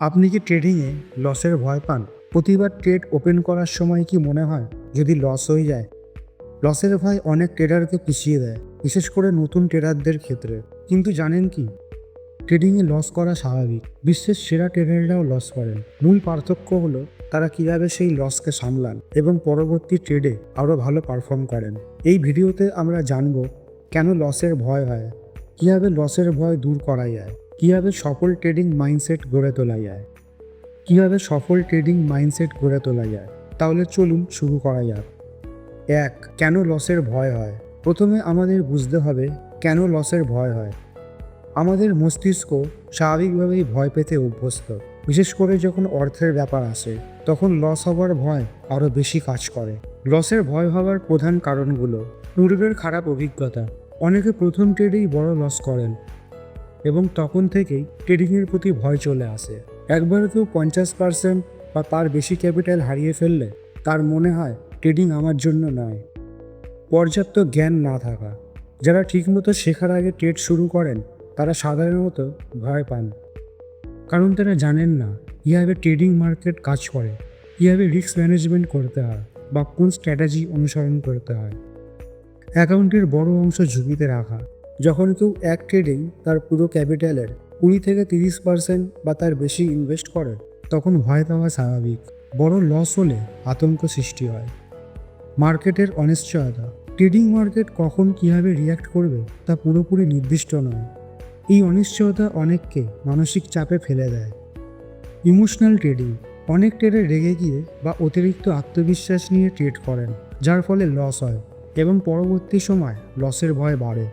আপনি কি ট্রেডিংয়ে লসের ভয় পান? প্রতিবার ট্রেড ওপেন করার সময় কি মনে হয় যদি লস হয়ে যায়? লসের ভয় অনেক ট্রেডারকে পিছিয়ে দেয়, বিশেষ করে নতুন ট্রেডারদের ক্ষেত্রে। কিন্তু জানেন কি? ট্রেডিংয়ে লস করা স্বাভাবিক। বিশ্বের সেরা ট্রেডাররাও লস করেন। মূল পার্থক্য হলো তারা কীভাবে সেই লসকে সামলান এবং পরবর্তী ট্রেডে আরও ভালো পারফর্ম করেন। এই ভিডিওতে আমরা জানব কেন লসের ভয় হয়, কীভাবে লসের ভয় দূর করা যায়। কীভাবে সফল ট্রেডিং মাইন্ডসেট গড়ে তোলা যায়? কীভাবে সফল ট্রেডিং মাইন্ডসেট গড়ে তোলা যায়? তাহলে চলুন শুরু করা যাক। এক, কেন লসের ভয় হয়? প্রথমে আমাদের বুঝতে হবে কেন লসের ভয় হয়। আমাদের মস্তিষ্ক স্বাভাবিকভাবেই ভয় পেতে অভ্যস্ত। বিশেষ করে যখন অর্থের ব্যাপার আসে, তখন লস হওয়ার ভয় আরও বেশি কাজ করে। লসের ভয় হওয়ার প্রধান কারণগুলো পূর্বের খারাপ অভিজ্ঞতা। অনেকে প্রথম ট্রেডেই বড় লস করেন। এবং তখন থেকেই ট্রেডিংয়ের প্রতি ভয় চলে আসে। একবার কেউ পঞ্চাশ পার্সেন্ট বা তার বেশি ক্যাপিটাল হারিয়ে ফেললে তার মনে হয় ট্রেডিং আমার জন্য নয়। পর্যাপ্ত জ্ঞান না থাকা। যারা ঠিকমতো শেখার আগে ট্রেড শুরু করেন, তারা সাধারণত ভয় পান। কারণ তারা জানেন না, কীভাবে ট্রেডিং মার্কেট কাজ করে, কীভাবে রিস্ক ম্যানেজমেন্ট করতে হয় বা কোন স্ট্র্যাটেজি অনুসরণ করতে হয়। অ্যাকাউন্টের বড় অংশ ঝুঁকিতে রাখা। যখন কেউ এক ট্রেডিং তার পুরো ক্যাপিটালের কুড়ি থেকে তিরিশ পার্সেন্ট বা তার বেশি ইনভেস্ট করে, তখন ভয় পাওয়া স্বাভাবিক বড় লস হলে আতঙ্ক সৃষ্টি হয়। মার্কেটের অনিশ্চয়তা ট্রেডিং মার্কেট কখন কীভাবে রিয়্যাক্ট করবে তা পুরোপুরি নির্দিষ্ট নয়। এই অনিশ্চয়তা অনেককে মানসিক চাপে ফেলে দেয়। ইমোশনাল ট্রেডিং অনেক ট্রেডে রেগে গিয়ে বা অতিরিক্ত আত্মবিশ্বাস নিয়ে ট্রেড করেন, যার ফলে লস হয় এবং পরবর্তী সময় লসের ভয় বাড়ে।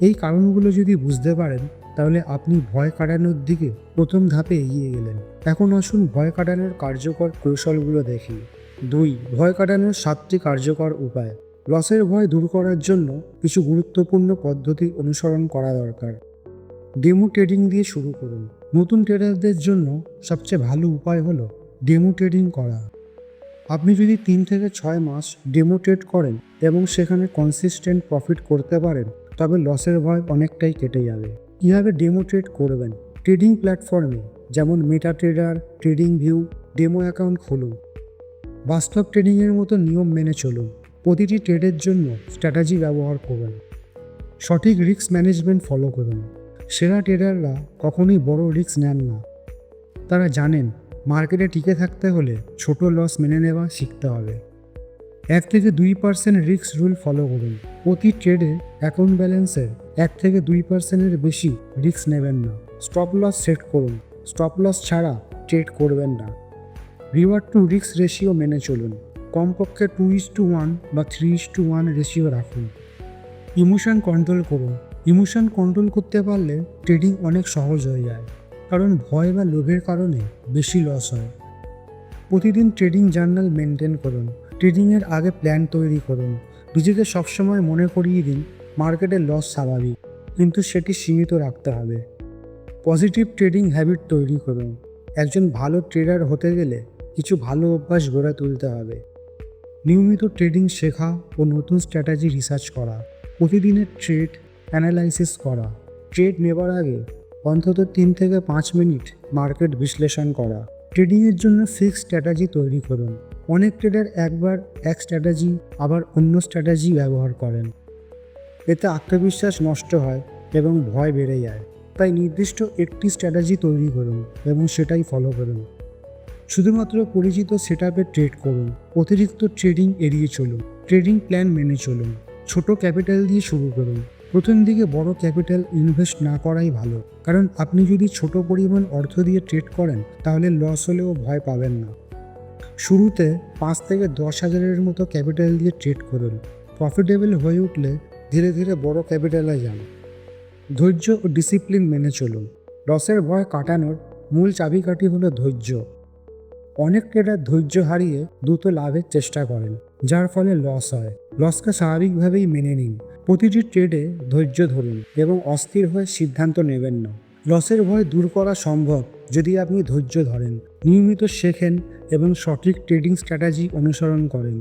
এই কারণগুলো যদি বুঝতে পারেন, তাহলে আপনি ভয় কাটানোর দিকে প্রথম ধাপে এগিয়ে গেলেন। এখন আসুন ভয় কাটানোর কার্যকর কৌশলগুলো দেখি। দুই, ভয় কাটানোর সাতটি কার্যকর উপায়। লসের ভয় দূর করার জন্য কিছু গুরুত্বপূর্ণ পদ্ধতি অনুসরণ করা দরকার। ডেমো ট্রেডিং দিয়ে শুরু করুন। নতুন ট্রেডারদের জন্য সবচেয়ে ভালো উপায় হলো ডেমো ট্রেডিং করা। আপনি যদি তিন থেকে ছয় মাস ডেমো ট্রেড করেন এবং সেখানে কনসিস্টেন্ট প্রফিট করতে পারেন তবে লসের ভয় অনেকটাই কেটে যাবে। কীভাবে ডেমো ট্রেড করবেন ট্রেডিং প্ল্যাটফর্মে যেমন Meta Trader Trading View demo account খুলুন। বাস্তব ট্রেডিংয়ের মতো নিয়ম মেনে চলুন। প্রতিটি ট্রেডের জন্য স্ট্র্যাটেজি ব্যবহার করুন। সঠিক রিস্ক ম্যানেজমেন্ট ফলো করুন। সেরা ট্রেডাররা কখনোই বড় রিস্ক নেন না। তারা জানেন মার্কেটে টিকে থাকতে হলে ছোট লস মেনে নেওয়া শিখতে হবে। এক থেকে দুই পার্সেন্ট রিস্ক রুল ফলো করুন। প্রতি ট্রেডে অ্যাকাউন্ট ব্যালেন্সের এক থেকে দুই পার্সেন্টের বেশি রিস্ক নেবেন না। স্টপ লস সেট করুন। স্টপ লস ছাড়া ট্রেড করবেন না। রিওয়ার্ড টু রিস্ক রেশিও মেনে চলুন। কমপক্ষে টু ইস টু ওয়ান বা three is to one ratio রাখুন। ইমোশন কন্ট্রোল করুন। ইমোশন কন্ট্রোল করতে পারলে ট্রেডিং অনেক সহজ হয়ে যায়, কারণ ভয় বা লোভের কারণে বেশি লস হয়। প্রতিদিন ট্রেডিং জার্নাল মেনটেন করুন। ট্রেডিংয়ের আগে প্ল্যান তৈরি করুন। নিজেকে সবসময় মনে করিয়ে দিন মার্কেটের লস স্বাভাবিক, কিন্তু সেটি সীমিত রাখতে হবে। পজিটিভ ট্রেডিং হ্যাবিট তৈরি করুন। একজন ভালো ট্রেডার হতে গেলে কিছু ভালো অভ্যাস গড়ে তুলতে হবে। নিয়মিত ট্রেডিং শেখা ও নতুন স্ট্র্যাটেজি রিসার্চ করা, প্রতিদিনের ট্রেড অ্যানালাইসিস করা ট্রেড নেবার আগে অন্তত তিন থেকে পাঁচ মিনিট মার্কেট বিশ্লেষণ করা। ট্রেডিংয়ের জন্য ফিক্সড স্ট্র্যাটেজি তৈরি করুন। অনেক ট্রেডার একবার এক স্ট্র্যাটেজি আবার অন্য স্ট্র্যাটেজি ব্যবহার করেন। এতে আত্মবিশ্বাস নষ্ট হয় এবং ভয় বেড়ে যায়। তাই নির্দিষ্ট একটি স্ট্র্যাটেজি তৈরি করুন এবং সেটাই ফলো করুন। শুধুমাত্র পরিচিত সেট ট্রেড করুন। অতিরিক্ত ট্রেডিং এড়িয়ে চলুন। ট্রেডিং প্ল্যান মেনে চলুন। ছোট ক্যাপিটাল দিয়ে শুরু করুন। প্রথম দিকে বড় ক্যাপিটাল ইনভেস্ট না করাই ভালো। কারণ আপনি যদি ছোট পরিমাণ অর্থ দিয়ে ট্রেড করেন, তাহলে লস হলেও ভয় পাবেন না। শুরুতে পাঁচ থেকে দশ হাজারের মতো ক্যাপিটাল দিয়ে ট্রেড করুন। প্রফিটেবল হয়ে উঠলে ধীরে ধীরে বড় ক্যাপিটালে যান। ধৈর্য ও ডিসিপ্লিন মেনে চলুন। লসের ভয় কাটানোর মূল চাবিকাঠি হলো ধৈর্য। অনেক ট্রেডার ধৈর্য হারিয়ে দ্রুত লাভের চেষ্টা করেন, যার ফলে লস হয়। লসকে স্বাভাবিকভাবেই মেনে নিন। প্রতিটি ট্রেডে ধৈর্য ধরুন এবং অস্থির হয়ে সিদ্ধান্ত নেবেন না। লসের ভয় দূর করা সম্ভব যদি আপনি ধৈর্য ধরেন, নিয়মিত শেখেন এবং সঠিক ট্রেডিং স্ট্র্যাটেজি অনুসরণ করেন।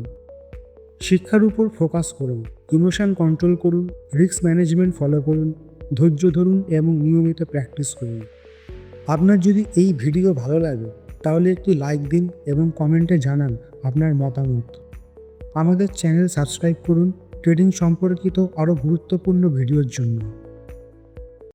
শিক্ষার উপর ফোকাস করুন ইমোশন কন্ট্রোল করুন রিস্ক ম্যানেজমেন্ট ফলো করুন, ধৈর্য ধরুন এবং নিয়মিত প্র্যাকটিস করুন। আপনার যদি এই ভিডিও ভালো লাগে, তাহলে একটু লাইক দিন এবং কমেন্টে জানান আপনার মতামত। আমাদের চ্যানেল সাবস্ক্রাইব করুন ট্রেডিং সম্পর্কিত আরও গুরুত্বপূর্ণ ভিডিওর জন্য।